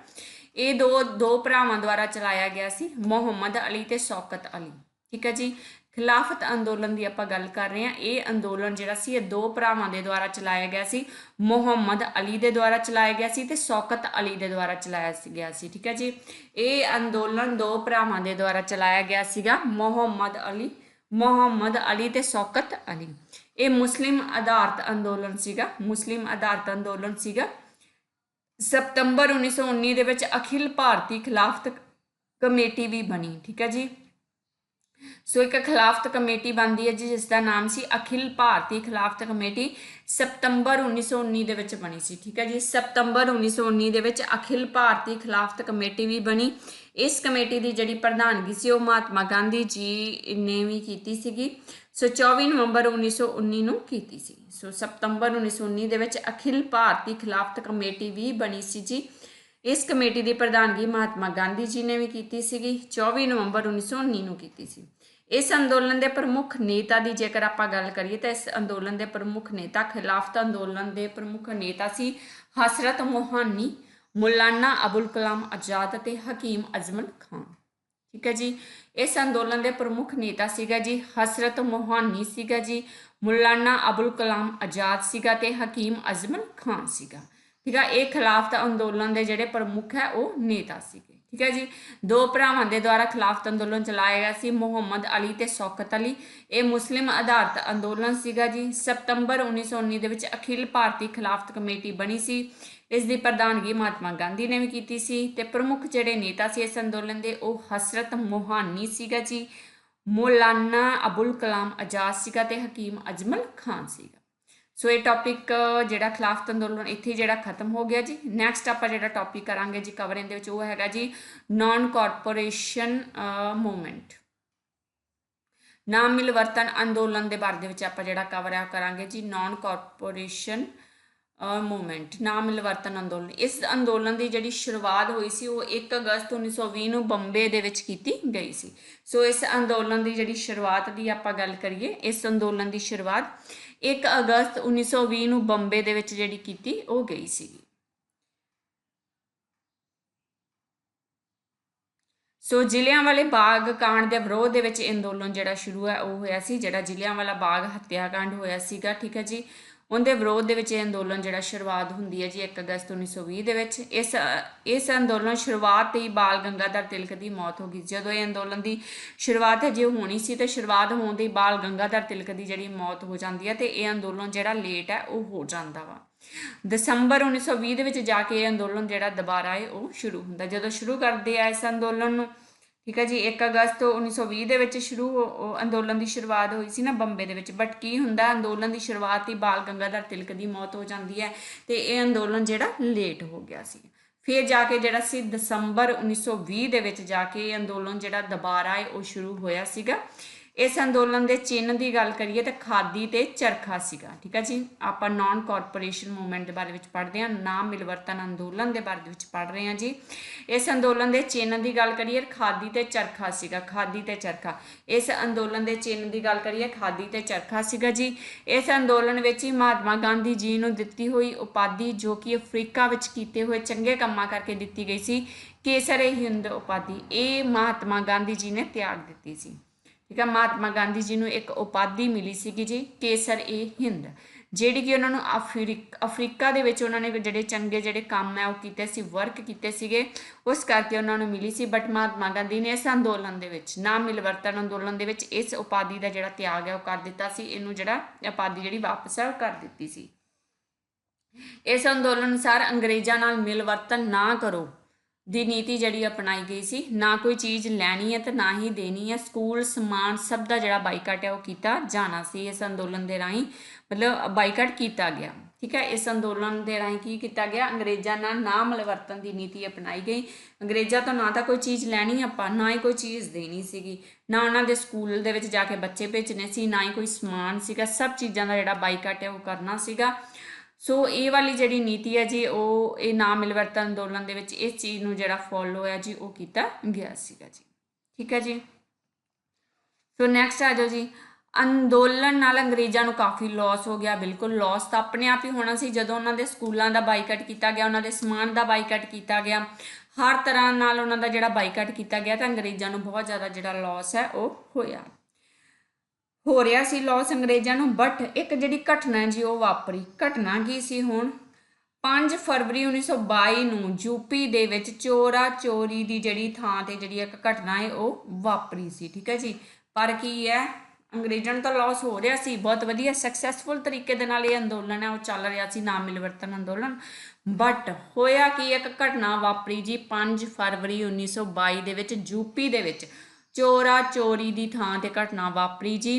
ਇਹ ਦੋ ਦੋ ਭਰਾਵਾਂ ਦੁਆਰਾ ਚਲਾਇਆ ਗਿਆ ਸੀ, ਮੁਹੰਮਦ ਅਲੀ ਤੇ ਸ਼ੌਕਤ ਅਲੀ, ਠੀਕ ਹੈ ਜੀ? ਖਿਲਾਫਤ ਅੰਦੋਲਨ ਦੀ ਆਪਾਂ ਗੱਲ ਕਰ ਰਹੇ ਹਾਂ। ਇਹ ਅੰਦੋਲਨ ਜਿਹੜਾ ਸੀ, ਇਹ ਦੋ ਭਰਾਵਾਂ ਦੇ ਦੁਆਰਾ ਚਲਾਇਆ ਗਿਆ ਸੀ। ਮੁਹੰਮਦ ਅਲੀ ਦੇ ਦੁਆਰਾ ਚਲਾਇਆ ਗਿਆ ਸੀ ਤੇ ਸ਼ੌਕਤ ਅਲੀ ਦੇ ਦੁਆਰਾ ਚਲਾਇਆ ਗਿਆ ਸੀ। ਠੀਕ ਹੈ ਜੀ? ਇਹ ਅੰਦੋਲਨ ਦੋ ਭਰਾਵਾਂ ਦੇ ਦੁਆਰਾ ਚਲਾਇਆ ਗਿਆ ਸੀਗਾ, ਮੁਹੰਮਦ ਅਲੀ ਮੁਹੰਮਦ ਅਲੀ ਤੇ ਸ਼ੌਕਤ ਅਲੀ। ਇਹ ਮੁਸਲਿਮ ਆਧਾਰਿਤ ਅੰਦੋਲਨ ਸੀਗਾ, ਮੁਸਲਿਮ ਆਧਾਰਿਤ ਅੰਦੋਲਨ ਸੀਗਾ। ਸਤੰਬਰ 1919 ਦੇ ਵਿੱਚ ਅਖਿਲ ਭਾਰਤੀ ਖਿਲਾਫਤ ਕਮੇਟੀ ਵੀ ਬਣੀ। ਠੀਕ ਹੈ ਜੀ? ਸੋ ਇੱਕ ਖਿਲਾਫਤ ਕਮੇਟੀ ਬਣਦੀ ਹੈ ਜੀ ਜਿਸ ਦਾ ਨਾਮ ਸੀ ਅਖਿਲ ਭਾਰਤੀ ਖਿਲਾਫਤ ਕਮੇਟੀ। ਸਤੰਬਰ 1919 ਦੇ ਵਿੱਚ ਬਣੀ ਸੀ, ਠੀਕ ਹੈ ਜੀ। ਸਤੰਬਰ 1919 ਦੇ ਵਿੱਚ ਅਖਿਲ ਭਾਰਤੀ ਖਿਲਾਫਤ ਕਮੇਟੀ ਵੀ ਬਣੀ। ਇਸ ਕਮੇਟੀ ਦੀ ਜਿਹੜੀ ਪ੍ਰਧਾਨਗੀ ਸੀ, ਉਹ ਮਹਾਤਮਾ ਗਾਂਧੀ ਜੀ ਨੇ ਵੀ ਕੀਤੀ ਸੀਗੀ। ਸੋ 24 ਨਵੰਬਰ 1919 ਨੂੰ ਕੀਤੀ ਸੀ। ਸੋ ਸਤੰਬਰ 1919 ਦੇ ਵਿੱਚ ਅਖਿਲ ਭਾਰਤੀ ਖਿਲਾਫਤ ਕਮੇਟੀ ਵੀ ਬਣੀ ਸੀ ਜੀ। ਇਸ ਕਮੇਟੀ ਦੀ ਪ੍ਰਧਾਨਗੀ ਮਹਾਤਮਾ ਗਾਂਧੀ ਜੀ ਨੇ ਵੀ ਕੀਤੀ ਸੀਗੀ। 24 ਨਵੰਬਰ 1919 ਨੂੰ ਕੀਤੀ ਸੀ। ਇਸ ਅੰਦੋਲਨ ਦੇ ਪ੍ਰਮੁੱਖ ਨੇਤਾ ਦੀ ਜੇਕਰ ਆਪਾਂ ਗੱਲ ਕਰੀਏ ਤਾਂ ਇਸ ਅੰਦੋਲਨ ਦੇ ਪ੍ਰਮੁੱਖ ਨੇਤਾ, ਖਿਲਾਫਤ ਅੰਦੋਲਨ ਦੇ ਪ੍ਰਮੁੱਖ ਨੇਤਾ ਸੀ ਹਸਰਤ ਮੋਹਾਨੀ, ਮੁਲਾਨਾ ਅਬੁਲ ਕਲਾਮ ਆਜ਼ਾਦ ਅਤੇ ਹਕੀਮ ਅਜ਼ਮਨ ਖਾਨ। ਠੀਕ ਹੈ ਜੀ, ਇਸ ਅੰਦੋਲਨ ਦੇ ਪ੍ਰਮੁੱਖ ਨੇਤਾ ਸੀਗਾ ਜੀ ਹਸਰਤ ਮੋਹਾਨੀ ਸੀਗਾ ਜੀ, ਮੁਲਾਨਾ ਅਬੁਲ ਕਲਾਮ ਆਜ਼ਾਦ ਸੀਗਾ ਤੇ ਹਕੀਮ ਅਜ਼ਮਨ ਖਾਨ ਸੀਗਾ। ਠੀਕ ਹੈ ਇਹ ਖਿਲਾਫਤ ਅੰਦੋਲਨ ਦੇ ਜਿਹੜੇ ਪ੍ਰਮੁੱਖ ਹੈ ਉਹ ਨੇਤਾ ਸੀਗੇ। ਠੀਕ ਹੈ ਜੀ? ਦੋ ਭਰਾਵਾਂ ਦੇ ਦੁਆਰਾ ਖਿਲਾਫਤ ਅੰਦੋਲਨ ਚਲਾਇਆ ਗਿਆ ਸੀ, ਮੁਹੰਮਦ ਅਲੀ ਤੇ ਸ਼ੌਕਤ ਅਲੀ। ਇਹ ਮੁਸਲਿਮ ਆਧਾਰਿਤ ਅੰਦੋਲਨ ਸੀਗਾ ਜੀ। ਸਤੰਬਰ 1919 ਦੇ ਵਿੱਚ ਅਖਿਲ ਭਾਰਤੀ ਖਿਲਾਫਤ ਕਮੇਟੀ ਬਣੀ ਸੀ। ਇਸ ਦੀ ਪ੍ਰਧਾਨਗੀ ਮਹਾਤਮਾ ਗਾਂਧੀ ਨੇ ਵੀ ਕੀਤੀ ਸੀ ਤੇ ਪ੍ਰਮੁੱਖ ਜਿਹੜੇ ਨੇਤਾ ਸੀ ਇਸ ਅੰਦੋਲਨ ਦੇ, ਉਹ ਹਸਰਤ ਮੋਹਾਨੀ ਸੀਗਾ ਜੀ। ਮੌਲਾਨਾ ਅਬੁਲ ਕਲਾਮ ਆਜ਼ਾਦ ਸੀਗਾ ਤੇ ਹਕੀਮ ਅਜਮਲ ਖਾਨ ਸੀਗਾ। ਸੋ ਇਹ ਟੌਪਿਕ ਜਿਹੜਾ ਖਿਲਾਫਤ ਅੰਦੋਲਨ ਇੱਥੇ ਹੀ ਜਿਹੜਾ ਖਤਮ ਹੋ ਗਿਆ ਜੀ। ਨੈਕਸਟ ਆਪਾਂ ਜਿਹੜਾ ਟੌਪਿਕ ਕਰਾਂਗੇ ਜੀ ਕਵਰਿੰਗ ਦੇ ਵਿੱਚ ਉਹ ਹੈਗਾ ਜੀ ਨਾਨ ਕਾਰਪੋਰੇਸ਼ਨ ਮੂਵਮੈਂਟ ਨਾ ਮਿਲਵਰਤਨ ਅੰਦੋਲਨ ਦੇ ਬਾਰੇ ਦੇ ਵਿੱਚ ਆਪਾਂ ਜਿਹੜਾ ਕਵਰ ਆ ਕਰਾਂਗੇ ਜੀ ਨਾਨ ਕਾਰਪੋਰੇਸ਼ਨ ਮੂਵਮੈਂਟ ਨਾਮ ਮਿਲਵਰਤਨ ਅੰਦੋਲਨ। ਇਸ ਅੰਦੋਲਨ ਦੀ ਜਿਹੜੀ ਸ਼ੁਰੂਆਤ ਹੋਈ ਸੀ, ਉਹ 1 ਅਗਸਤ 1920 ਨੂੰ ਬੰਬੇ ਦੇ ਵਿੱਚ ਕੀਤੀ ਗਈ ਸੀ। ਸੋ ਇਸ ਅੰਦੋਲਨ ਦੀ ਜਿਹੜੀ ਸ਼ੁਰੂਆਤ ਦੀ ਆਪਾਂ ਗੱਲ ਕਰੀਏ, ਇਸ ਅੰਦੋਲਨ ਦੀ ਸ਼ੁਰੂਆਤ 1 ਅਗਸਤ 1920 ਨੂੰ ਬੰਬੇ ਦੇ ਵਿੱਚ ਜਿਹੜੀ ਕੀਤੀ, ਉਹ ਗਈ ਸੀ। ਸੋ ਜ਼ਿਲ੍ਹਿਆਂਵਾਲੇ ਬਾਗ ਕਾਂਡ ਦੇ ਵਿਰੋਧ ਦੇ ਵਿੱਚ ਇਹ ਅੰਦੋਲਨ ਜਿਹੜਾ ਸ਼ੁਰੂ ਹੈ, ਉਹ ਹੋਇਆ ਸੀ, ਜਿਹੜਾ ਜ਼ਿਲ੍ਹਿਆਂਵਾਲਾ ਬਾਗ ਹੱਤਿਆਕਾਂਡ ਹੋਇਆ ਸੀਗਾ, ਠੀਕ ਹੈ ਜੀ? ਉਹਦੇ ਵਿਰੋਧ ਦੇ ਵਿੱਚ ਇਹ ਅੰਦੋਲਨ ਜਿਹੜਾ ਸ਼ੁਰੂਆਤ ਹੁੰਦੀ ਹੈ ਜੀ 1 ਅਗਸਤ 1920 ਦੇ ਵਿੱਚ, ਇਸ ਇਸ ਅੰਦੋਲਨ ਸ਼ੁਰੂਆਤ ਤੇ ਹੀ ਬਾਲ ਗੰਗਾਧਰ ਤਿਲਕ ਦੀ ਮੌਤ ਹੋ ਗਈ। ਜਦੋਂ ਇਹ ਅੰਦੋਲਨ ਦੀ ਸ਼ੁਰੂਆਤ ਹੈ ਜੇ ਹੋਣੀ ਸੀ ਤੇ ਸ਼ੁਰੂਆਤ ਹੋਣ ਦੇ ਹੀ ਬਾਲ ਗੰਗਾਧਰ ਤਿਲਕ ਦੀ ਜਿਹੜੀ ਮੌਤ ਹੋ ਜਾਂਦੀ ਹੈ ਤੇ ਇਹ ਅੰਦੋਲਨ ਜਿਹੜਾ ਲੇਟ ਹੈ ਉਹ ਹੋ ਜਾਂਦਾ ਵਾ। ਦਸੰਬਰ 1920 ਦੇ ਵਿੱਚ ਜਾ ਕੇ ਇਹ ਅੰਦੋਲਨ ਜਿਹੜਾ ਦੁਬਾਰਾ ਹੈ ਉਹ ਸ਼ੁਰੂ ਹੁੰਦਾ। ਜਦੋਂ ਸ਼ੁਰੂ ਕਰਦੇ ਆ ਇਸ ਅੰਦੋਲਨ ਨੂੰ ਠੀਕ ਹੈ ਜੀ 1 ਅਗਸਤ 1920 ਦੇ ਵਿੱਚ ਸ਼ੁਰੂ ਹੋ- ਅੰਦੋਲਨ ਦੀ ਸ਼ੁਰੂਆਤ ਹੋਈ ਸੀ ਨਾ ਬੰਬੇ ਦੇ ਵਿੱਚ। ਬਟ ਕੀ ਹੁੰਦਾ, ਅੰਦੋਲਨ ਦੀ ਸ਼ੁਰੂਆਤ ਹੀ ਬਾਲ ਗੰਗਾਧਰ ਤਿਲਕ ਦੀ ਮੌਤ ਹੋ ਜਾਂਦੀ ਹੈ ਤੇ ਇਹ ਅੰਦੋਲਨ ਜਿਹੜਾ ਲੇਟ ਹੋ ਗਿਆ ਸੀ। ਫਿਰ ਜਾ ਕੇ ਜਿਹੜਾ ਸੀ ਦਸੰਬਰ 1920 ਦੇ ਵਿੱਚ ਜਾ ਕੇ ਇਹ ਅੰਦੋਲਨ ਜਿਹੜਾ ਦੁਬਾਰਾ ਹੈ ਉਹ ਸ਼ੁਰੂ ਹੋਇਆ ਸੀਗਾ। ਇਸ ਅੰਦੋਲਨ ਦੇ ਚਿੰਨ੍ਹ ਦੀ ਗੱਲ ਕਰੀਏ ਤਾਂ ਖਾਦੀ ਤੇ ਚਰਖਾ ਸੀਗਾ, ਠੀਕ ਹੈ ਜੀ? ਆਪਾਂ ਨਾਨ ਕਾਰਪੋਰੇਸ਼ਨ ਮੂਵਮੈਂਟ ਦੇ ਬਾਰੇ ਵਿੱਚ ਪੜ੍ਹਦੇ ਹਾਂ, ਨਾਮ ਮਿਲਵਰਤਨ ਅੰਦੋਲਨ ਦੇ ਬਾਰੇ ਵਿੱਚ ਪੜ੍ਹ ਰਹੇ ਹਾਂ ਜੀ। ਇਸ ਅੰਦੋਲਨ ਦੇ ਚਿੰਨ੍ਹ ਦੀ ਗੱਲ ਕਰੀਏ, ਖਾਦੀ ਤੇ ਚਰਖਾ ਸੀਗਾ, ਖਾਦੀ ਤੇ ਚਰਖਾ। ਇਸ ਅੰਦੋਲਨ ਦੇ ਚਿੰਨ੍ਹ ਦੀ ਗੱਲ ਕਰੀਏ, ਖਾਦੀ ਤੇ ਚਰਖਾ ਸੀਗਾ ਜੀ। ਇਸ ਅੰਦੋਲਨ ਵਿੱਚ ਹੀ ਮਹਾਤਮਾ ਗਾਂਧੀ ਜੀ ਨੂੰ ਦਿੱਤੀ ਹੋਈ ਉਪਾਧੀ ਜੋ ਕਿ ਅਫਰੀਕਾ ਵਿੱਚ ਕੀਤੇ ਹੋਏ ਚੰਗੇ ਕੰਮਾਂ ਕਰਕੇ ਦਿੱਤੀ ਗਈ ਸੀ ਕੇਸਰ ਹਿੰਦ ਉਪਾਧੀ। ਇਹ ਮਹਾਤਮਾ ਗਾਂਧੀ ਜੀ ਨੇ ਤਿਆਗ ਦਿੱਤੀ ਸੀ। ਠੀਕ ਹੈ ਮਹਾਤਮਾ ਗਾਂਧੀ ਜੀ ਨੂੰ ਇੱਕ ਉਪਾਧੀ ਮਿਲੀ ਸੀਗੀ ਜੀ, ਕੇਸਰ ਏ ਹਿੰਦ, ਜਿਹੜੀ ਕਿ ਉਹਨਾਂ ਨੂੰ ਅਫਰੀਕ, ਅਫਰੀਕਾ ਦੇ ਵਿੱਚ ਉਹਨਾਂ ਨੇ ਜਿਹੜੇ ਚੰਗੇ ਜਿਹੜੇ ਕੰਮ ਹੈ, ਉਹ ਕੀਤੇ ਸੀ ਵਰਕ ਕੀਤੇ ਸੀਗੇ, ਉਸ ਕਰਕੇ ਉਹਨਾਂ ਨੂੰ ਮਿਲੀ ਸੀ ਬਟ ਮਹਾਤਮਾ ਗਾਂਧੀ ਨੇ ਇਸ ਅੰਦੋਲਨ ਦੇ ਵਿੱਚ, ਨਾ ਮਿਲਵਰਤਨ ਅੰਦੋਲਨ ਦੇ ਵਿੱਚ ਇਸ ਉਪਾਧੀ ਦਾ ਜਿਹੜਾ ਤਿਆਗ ਹੈ, ਉਹ ਕਰ ਦਿੱਤਾ ਸੀ, ਇਹਨੂੰ ਜਿਹੜਾ ਉਪਾਧੀ ਜਿਹੜੀ ਵਾਪਸ ਹੈ, ਉਹ ਕਰ ਦਿੱਤੀ ਸੀ। ਇਸ ਅੰਦੋਲਨ ਅਨੁਸਾਰ ਅੰਗਰੇਜ਼ਾਂ ਨਾਲ ਮਿਲਵਰਤਨ ਨਾ ਕਰੋ। ਦੀ ਨੀਤੀ ਜਿਹੜੀ ਅਪਣਾਈ ਗਈ ਸੀ, ਨਾ ਕੋਈ ਚੀਜ਼ ਲੈਣੀ ਹੈ ਤੇ ਨਾ ਹੀ ਦੇਣੀ ਹੈ, ਸਕੂਲ, ਸਮਾਨ ਸਭ ਦਾ ਜਿਹੜਾ ਬਾਈਕਾਟ ਹੈ ਉਹ ਕੀਤਾ ਜਾਣਾ ਸੀ, ਇਸ ਅੰਦੋਲਨ ਦੇ ਰਾਹੀਂ ਮਤਲਬ ਬਾਈਕਾਟ ਕੀਤਾ ਗਿਆ। ਠੀਕ ਹੈ, ਇਸ ਅੰਦੋਲਨ ਦੇ ਰਾਹੀਂ ਕੀ ਕੀਤਾ ਗਿਆ? ਅੰਗਰੇਜ਼ਾਂ ਨਾਲ ਨਾ ਮਿਲਵਰਤਨ ਦੀ ਨੀਤੀ ਅਪਣਾਈ ਗਈ। ਅੰਗਰੇਜ਼ਾਂ ਤੋਂ ਨਾ ਤਾਂ ਕੋਈ ਚੀਜ਼ ਲੈਣੀ ਆਪਾਂ, ਨਾ ਹੀ ਕੋਈ ਚੀਜ਼ ਦੇਣੀ ਸੀਗੀ। ਨਾ ਉਹਨਾਂ ਦੇ ਸਕੂਲ ਦੇ ਵਿੱਚ ਜਾ ਕੇ ਬੱਚੇ ਭੇਜਣੇ ਸੀ, ਨਾ ਹੀ ਕੋਈ ਸਮਾਨ ਸੀਗਾ, ਸਭ ਚੀਜ਼ਾਂ ਦਾ ਜਿਹੜਾ ਬਾਈਕਾਟ ਹੈ ਉਹ ਕਰਨਾ ਸੀਗਾ। ਸੋ ਇਹ ਵਾਲੀ ਜਿਹੜੀ ਨੀਤੀ ਹੈ ਜੀ, ਉਹ ਇਹ ਨਾ ਮਿਲਵਰਤਨ ਅੰਦੋਲਨ ਦੇ ਵਿੱਚ ਇਸ ਚੀਜ਼ ਨੂੰ ਜਿਹੜਾ ਫੋਲੋ ਹੈ ਜੀ, ਉਹ ਕੀਤਾ ਗਿਆ ਸੀਗਾ ਜੀ। ਠੀਕ ਹੈ ਜੀ? ਸੋ ਨੈਕਸਟ ਆ ਜਾਓ ਜੀ। ਅੰਦੋਲਨ ਨਾਲ ਅੰਗਰੇਜ਼ਾਂ ਨੂੰ ਕਾਫੀ ਲਾਸ ਹੋ ਗਿਆ, ਬਿਲਕੁਲ ਲਾਸ ਤਾਂ ਆਪਣੇ ਆਪ ਹੀ ਹੋਣਾ ਸੀ। ਜਦੋਂ ਉਹਨਾਂ ਦੇ ਸਕੂਲਾਂ ਦਾ ਬਾਈਕਾਟ ਕੀਤਾ ਗਿਆ, ਉਹਨਾਂ ਦੇ ਸਮਾਨ ਦਾ ਬਾਈਕਾਟ ਕੀਤਾ ਗਿਆ, ਹਰ ਤਰ੍ਹਾਂ ਨਾਲ ਉਹਨਾਂ ਦਾ ਜਿਹੜਾ ਬਾਈਕਾਟ ਕੀਤਾ ਗਿਆ, ਤਾਂ ਅੰਗਰੇਜ਼ਾਂ ਨੂੰ ਬਹੁਤ ਜ਼ਿਆਦਾ ਜਿਹੜਾ ਲਾਸ ਹੈ, ਉਹ ਹੋਇਆ। ਹੋ ਰਿਹਾ ਸੀ ਲਾਸ ਅੰਗਰੇਜ਼ਾਂ ਨੂੰ ਬਟ ਇੱਕ ਜਿਹੜੀ ਘਟਨਾ ਜੀ ਉਹ ਵਾਪਰੀ। ਘਟਨਾ ਕੀ ਸੀ ਹੁਣ? 5 ਫਰਵਰੀ 1922 ਨੂੰ ਯੂਪੀ ਦੇ ਵਿੱਚ ਚੋਰਾ ਚੋਰੀ ਦੀ ਜਿਹੜੀ ਥਾਂ ਤੇ ਜਿਹੜੀ ਇੱਕ ਘਟਨਾ ਹੈ, ਉਹ ਵਾਪਰੀ ਸੀ, ਠੀਕ ਹੈ ਜੀ? ਪਰ ਕੀ ਹੈ? ਅੰਗਰੇਜ਼ਾਂ ਨੂੰ ਤਾਂ ਲਾਸ ਹੋ ਰਿਹਾ ਸੀ, ਬਹੁਤ ਵਧੀਆ ਸਕਸੈਸਫੁਲ ਤਰੀਕੇ ਦੇ ਨਾਲ ਇਹ ਅੰਦੋਲਨ ਹੈ, ਉਹ ਚੱਲ ਰਿਹਾ ਸੀ, ਨਾਮ ਮਿਲਵਰਤਨ ਅੰਦੋਲਨ। ਬਟ ਹੋਇਆ ਕੀ ਇੱਕ ਘਟਨਾ ਵਾਪਰੀ ਜੀ 5 ਫਰਵਰੀ 1922 ਦੇ ਵਿੱਚ ਯੂਪੀ ਦੇ ਵਿੱਚ। ਚੋਰਾ ਚੋਰੀ ਦੀ ਥਾਂ ਤੇ ਘਟਨਾ ਵਾਪਰੀ ਜੀ।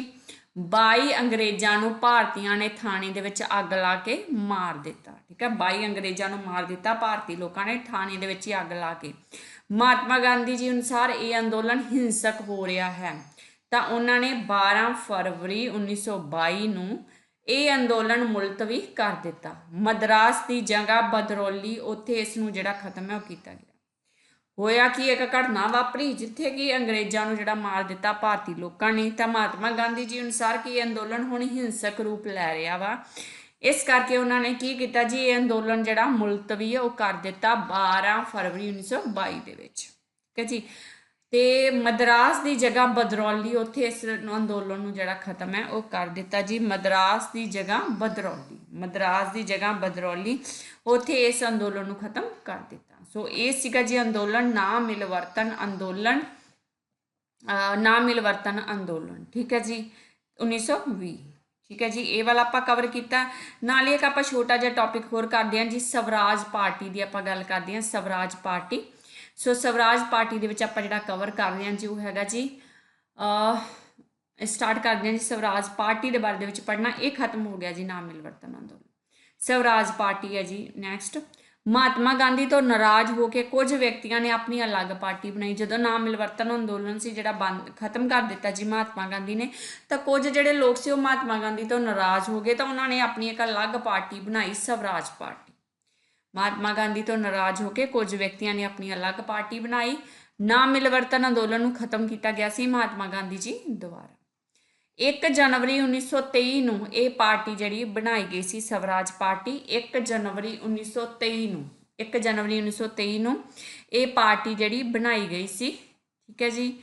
22 ਅੰਗਰੇਜ਼ਾਂ ਨੂੰ ਭਾਰਤੀਆਂ ਨੇ ਥਾਣੇ ਦੇ ਵਿੱਚ ਅੱਗ ਲਾ ਕੇ ਮਾਰ ਦਿੱਤਾ, ਠੀਕ ਹੈ? 22 ਅੰਗਰੇਜ਼ਾਂ ਨੂੰ ਮਾਰ ਦਿੱਤਾ, ਭਾਰਤੀ ਲੋਕਾਂ ਨੇ ਥਾਣੇ ਦੇ ਵਿੱਚ ਹੀ ਅੱਗ ਲਾ ਕੇ। ਮਹਾਤਮਾ ਗਾਂਧੀ ਜੀ ਅਨੁਸਾਰ ਇਹ ਅੰਦੋਲਨ ਹਿੰਸਕ ਹੋ ਰਿਹਾ ਹੈ। ਤਾਂ ਉਹਨਾਂ ਨੇ 12 ਫਰਵਰੀ 1922 ਨੂੰ ਇਹ ਅੰਦੋਲਨ ਮੁਲਤਵੀ ਕਰ ਦਿੱਤਾ। ਮਦਰਾਸ ਦੀ ਜਗ੍ਹਾ ਬਦਰੋਲੀ, ਉੱਥੇ ਇਸ ਨੂੰ ਜਿਹੜਾ ਖਤਮ ਹੈ ਉਹ ਕੀਤਾ ਗਿਆ। ਹੋਇਆ ਕਿ ਇੱਕ ਘਟਨਾ ਵਾਪਰੀ ਜਿੱਥੇ ਕਿ ਅੰਗਰੇਜ਼ਾਂ ਨੂੰ ਜਿਹੜਾ ਮਾਰ ਦਿੱਤਾ ਭਾਰਤੀ ਲੋਕਾਂ ਨੇ। ਤਾਂ ਮਹਾਤਮਾ ਗਾਂਧੀ ਜੀ ਅਨੁਸਾਰ ਕਿ ਇਹ ਅੰਦੋਲਨ ਹੁਣ ਹਿੰਸਕ ਰੂਪ ਲੈ ਰਿਹਾ ਵਾ। ਇਸ ਕਰਕੇ ਉਹਨਾਂ ਨੇ ਕੀ ਕੀਤਾ ਜੀ? ਇਹ ਅੰਦੋਲਨ ਜਿਹੜਾ ਮੁਲਤਵੀ ਹੈ ਉਹ ਕਰ ਦਿੱਤਾ 12 ਫਰਵਰੀ 1922 ਦੇ ਵਿੱਚ। ਠੀਕ ਹੈ ਜੀ? ਤੇ ਮਦਰਾਸ ਦੀ ਜਗ੍ਹਾ ਬਦਰੌਲੀ, ਉੱਥੇ ਇਸ ਅੰਦੋਲਨ ਨੂੰ ਜਿਹੜਾ ਖਤਮ ਹੈ, ਉਹ ਕਰ ਦਿੱਤਾ ਜੀ। ਮਦਰਾਸ ਦੀ ਜਗ੍ਹਾ ਬਦਰੌਲੀ, ਮਦਰਾਸ ਦੀ ਜਗ੍ਹਾ ਬਦਰੌਲੀ, ਉੱਥੇ ਇਸ ਅੰਦੋਲਨ ਨੂੰ ਖਤਮ ਕਰ ਦਿੱਤਾ। ਸੋ ਇਹ ਸੀਗਾ ਜੀ ਅੰਦੋਲਨ ਨਾ ਮਿਲਵਰਤਨ ਅੰਦੋਲਨ ਨਾ ਮਿਲਵਰਤਨ ਅੰਦੋਲਨ ਠੀਕ ਹੈ ਜੀ 1920 ਠੀਕ ਹੈ ਜੀ ਇਹ ਵਾਲਾ ਆਪਾਂ ਕਵਰ ਕੀਤਾ ਨਾਲ ਹੀ ਇੱਕ ਆਪਾਂ ਛੋਟਾ ਜਿਹਾ ਟੌਪਿਕ ਹੋਰ ਕਰਦੇ ਹਾਂ ਜੀ, ਸਵਰਾਜ ਪਾਰਟੀ ਦੀ ਆਪਾਂ ਗੱਲ ਕਰਦੇ ਹਾਂ Swaraj Party. So Swaraj Party ਦੇ ਵਿੱਚ ਆਪਾਂ ਜਿਹੜਾ ਕਵਰ ਕਰ ਰਹੇ ਹਾਂ ਜੀ, ਉਹ ਹੈਗਾ ਜੀ ਸਟਾਰਟ ਕਰਦੇ ਹਾਂ ਜੀ, ਸਵਰਾਜ ਪਾਰਟੀ ਦੇ ਬਾਰੇ ਦੇ ਵਿੱਚ ਪੜ੍ਹਨਾ। ਇਹ ਖਤਮ ਹੋ ਗਿਆ ਜੀ ਨਾਮ ਮਿਲਵਰਤਨ ਅੰਦੋਲਨ ਸਵਰਾਜ ਪਾਰਟੀ ਹੈ ਜੀ ਨੈਕਸਟ ਮਹਾਤਮਾ ਗਾਂਧੀ ਤੋਂ ਨਾਰਾਜ਼ ਹੋ ਕੇ ਕੁਝ ਵਿਅਕਤੀਆਂ ਨੇ ਆਪਣੀ ਅਲੱਗ ਪਾਰਟੀ ਬਣਾਈ। ਜਦੋਂ ਨਾਮ ਮਿਲਵਰਤਨ ਅੰਦੋਲਨ ਸੀ ਜਿਹੜਾ ਬੰਦ ਖਤਮ ਕਰ ਦਿੱਤਾ ਜੀ ਮਹਾਤਮਾ ਗਾਂਧੀ ਨੇ, ਤਾਂ ਕੁਝ ਜਿਹੜੇ ਲੋਕ ਸੀ ਉਹ ਮਹਾਤਮਾ ਗਾਂਧੀ ਤੋਂ ਨਾਰਾਜ਼ ਹੋ ਗਏ, ਤਾਂ ਉਹਨਾਂ ਨੇ ਆਪਣੀ ਇੱਕ ਅਲੱਗ ਪਾਰਟੀ ਬਣਾਈ, ਸਵਰਾਜ ਪਾਰਟੀ। ਮਹਾਤਮਾ ਗਾਂਧੀ ਤੋਂ ਨਾਰਾਜ਼ ਹੋ ਕੇ ਕੁਝ ਵਿਅਕਤੀਆਂ ਨੇ ਆਪਣੀ ਅਲੱਗ ਪਾਰਟੀ ਬਣਾਈ। ਨਾਮ ਮਿਲਵਰਤਨ ਅੰਦੋਲਨ ਨੂੰ ਖਤਮ ਕੀਤਾ ਗਿਆ ਸੀ। ਮਹਾਤਮਾ ਗਾਂਧੀ ਜੀ ਦੁਆਰਾ 1 ਜਨਵਰੀ 1923 ਨੂੰ ਇਹ ਪਾਰਟੀ ਜਿਹੜੀ ਬਣਾਈ ਗਈ ਸੀ, ਸਵਰਾਜ ਪਾਰਟੀ 1 ਜਨਵਰੀ 1923 ਨੂੰ 1 ਜਨਵਰੀ 1923 ਨੂੰ ਇਹ ਪਾਰਟੀ ਜਿਹੜੀ ਬਣਾਈ ਗਈ ਸੀ, ਠੀਕ ਹੈ ਜੀ।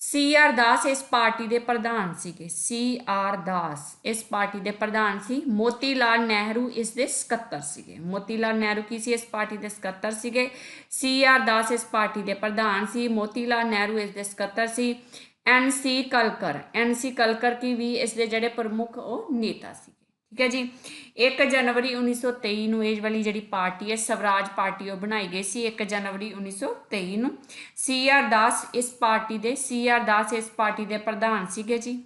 ਸੀ ਆਰ ਦਾਸ ਇਸ ਪਾਰਟੀ ਦੇ ਪ੍ਰਧਾਨ ਸੀਗੇ, ਸੀ ਆਰ ਦਾਸ ਇਸ ਪਾਰਟੀ ਦੇ ਪ੍ਰਧਾਨ ਸੀ ਮੋਤੀ ਲਾਲ ਨਹਿਰੂ ਇਸ ਦੇ ਸਕੱਤਰ ਸੀਗੇ। ਮੋਤੀ ਲਾਲ ਨਹਿਰੂ ਕੀ ਸੀ, ਇਸ ਪਾਰਟੀ ਦੇ ਸਕੱਤਰ ਸੀਗੇ। ਸੀ ਆਰ ਦਾਸ ਇਸ ਪਾਰਟੀ ਦੇ ਪ੍ਰਧਾਨ ਸੀ ਮੋਤੀ ਲਾਲ ਨਹਿਰੂ ਇਸ ਦੇ ਸਕੱਤਰ ਸੀ। ਐਨ ਸੀ ਕਲਕਰ, ਐਨ ਸੀ ਕਲਕਰ ਕੀ ਵੀ ਇਸ ਦੇ ਜਿਹੜੇ ਪ੍ਰਮੁੱਖ ਉਹ ਨੇਤਾ ਸੀਗੇ। ਠੀਕ ਹੈ ਜੀ? 1 ਜਨਵਰੀ 1923 ਨੂੰ ਇਹ ਵਾਲੀ ਜਿਹੜੀ ਪਾਰਟੀ ਹੈ, ਸਵਰਾਜ ਪਾਰਟੀ ਉਹ ਬਣਾਈ ਗਈ ਸੀ 1 ਜਨਵਰੀ 1923 ਨੂੰ। ਸੀ ਆਰ ਦਾਸ ਇਸ ਪਾਰਟੀ ਦੇ, ਸੀ ਆਰ ਦਾਸ ਇਸ ਪਾਰਟੀ ਦੇ ਪ੍ਰਧਾਨ ਸੀਗੇ ਜੀ।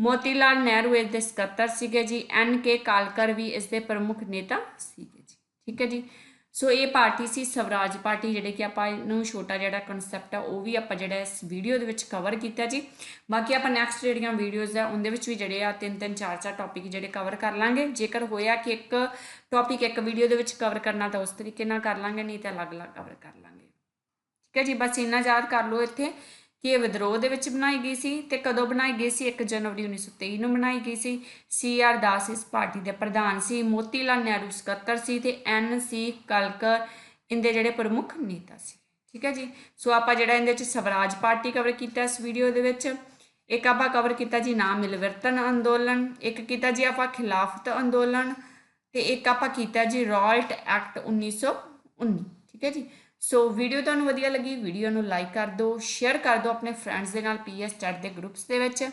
ਮੋਤੀ ਲਾਲ ਨਹਿਰੂ ਇਸ ਦੇ ਸਕੱਤਰ ਸੀਗੇ ਜੀ। ਐਨ ਕੇ ਕਾਲਕਰ ਵੀ ਇਸ ਦੇ ਪ੍ਰਮੁੱਖ ਨੇਤਾ ਸੀਗੇ ਜੀ। ਠੀਕ ਹੈ ਜੀ? ਸੋ ਇਹ ਪਾਰਟੀ ਸੀ ਸਵਰਾਜ ਪਾਰਟੀ, ਜਿਹੜੇ ਕਿ ਆਪਾਂ ਇਹਨੂੰ ਛੋਟਾ ਜਿਹੜਾ ਕਨਸੈਪਟ ਆ, ਉਹ ਵੀ ਆਪਾਂ ਜਿਹੜਾ ਇਸ ਵੀਡੀਓ ਦੇ ਵਿੱਚ ਕਵਰ ਕੀਤਾ ਜੀ। ਬਾਕੀ ਆਪਾਂ ਨੈਕਸਟ ਜਿਹੜੀਆਂ ਵੀਡੀਓਜ਼ ਆ, ਉਹਦੇ ਵਿੱਚ ਵੀ ਜਿਹੜੇ ਆ ਤਿੰਨ ਤਿੰਨ, ਚਾਰ ਚਾਰ ਟੌਪਿਕ ਜਿਹੜੇ ਕਵਰ ਕਰ ਲਾਂਗੇ। ਜੇਕਰ ਹੋਇਆ ਕਿ ਇੱਕ ਟੌਪਿਕ ਇੱਕ ਵੀਡੀਓ ਦੇ ਵਿੱਚ ਕਵਰ ਕਰਨਾ, ਤਾਂ ਉਸ ਤਰੀਕੇ ਨਾਲ ਕਰ ਲਾਂਗੇ, ਨਹੀਂ ਤਾਂ ਅਲੱਗ-ਅਲੱਗ ਕਵਰ ਕਰ ਲਾਂਗੇ। ਠੀਕ ਹੈ ਜੀ, ਬਸ ਇੰਨਾ ਯਾਦ ਕਰ ਲਓ ਇੱਥੇ। ਕਿ ਇਹ ਵਿਦਰੋਹ ਦੇ ਵਿੱਚ ਬਣਾਈ ਗਈ ਸੀ ਤੇ ਕਦੋਂ ਬਣਾਈ ਗਈ ਸੀ? 1 ਜਨਵਰੀ 1923 ਨੂੰ ਬਣਾਈ ਗਈ ਸੀ। ਸੀ ਆਰ ਦਾਸ ਇਸ ਪਾਰਟੀ ਦੇ ਪ੍ਰਧਾਨ ਸੀ। ਮੋਤੀ ਲਾਲ ਨਹਿਰੂ ਸਕੱਤਰ ਸੀ ਤੇ ਐਨ ਸੀ ਕਲਕਰ ਇਹਦੇ ਜਿਹੜੇ ਪ੍ਰਮੁੱਖ ਨੇਤਾ ਸੀ। ਠੀਕ ਹੈ ਜੀ? ਸੋ ਆਪਾਂ ਜਿਹੜਾ ਇਹਦੇ ਵਿੱਚ ਸਵਰਾਜ ਪਾਰਟੀ ਕਵਰ ਕੀਤਾ ਇਸ ਵੀਡੀਓ ਦੇ ਵਿੱਚ। ਇੱਕ ਆਪਾਂ ਕਵਰ ਕੀਤਾ ਜੀ ਨਾਮ ਮਿਲਵਰਤਨ ਅੰਦੋਲਨ, ਇੱਕ ਕੀਤਾ ਜੀ ਆਪਾਂ ਖਿਲਾਫਤ ਅੰਦੋਲਨ ਤੇ ਇੱਕ ਆਪਾਂ ਕੀਤਾ ਜੀ ਰਾਲਟ ਐਕਟ 1919 ਠੀਕ ਹੈ ਜੀ? ਸੋ ਵੀਡੀਓ ਤੁਹਾਨੂੰ ਵਧੀਆ ਲੱਗੀ ਵੀਡੀਓ ਨੂੰ ਲਾਈਕ ਕਰ ਦਿਓ ਸ਼ੇਅਰ ਕਰ ਦਿਓ ਆਪਣੇ ਫਰੈਂਡਸ ਦੇ ਨਾਲ ਪੀਐਸ ਚੈਟ ਦੇ ਗਰੁੱਪਸ ਦੇ ਵਿੱਚ।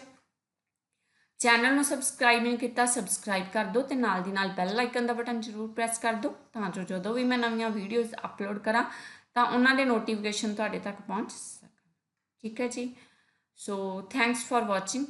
ਚੈਨਲ ਨੂੰ ਸਬਸਕ੍ਰਾਈਬ ਨਹੀਂ ਕੀਤਾ ਸਬਸਕ੍ਰਾਈਬ ਕਰ ਦਿਓ ਤੇ ਨਾਲ ਦੀ ਨਾਲ ਬੈਲ ਆਈਕਨ ਦਾ ਬਟਨ ਜ਼ਰੂਰ ਪ੍ਰੈਸ ਕਰ ਦਿਓ, ਤਾਂ ਜੋ ਜਦੋਂ ਵੀ ਮੈਂ ਨਵੀਆਂ ਵੀਡੀਓਜ਼ ਅਪਲੋਡ ਕਰਾਂ, ਤਾਂ ਉਹਨਾਂ ਦੇ ਨੋਟੀਫਿਕੇਸ਼ਨ ਤੁਹਾਡੇ ਤੱਕ ਪਹੁੰਚ ਸਕਣ। ਠੀਕ ਹੈ ਜੀ? So thanks for watching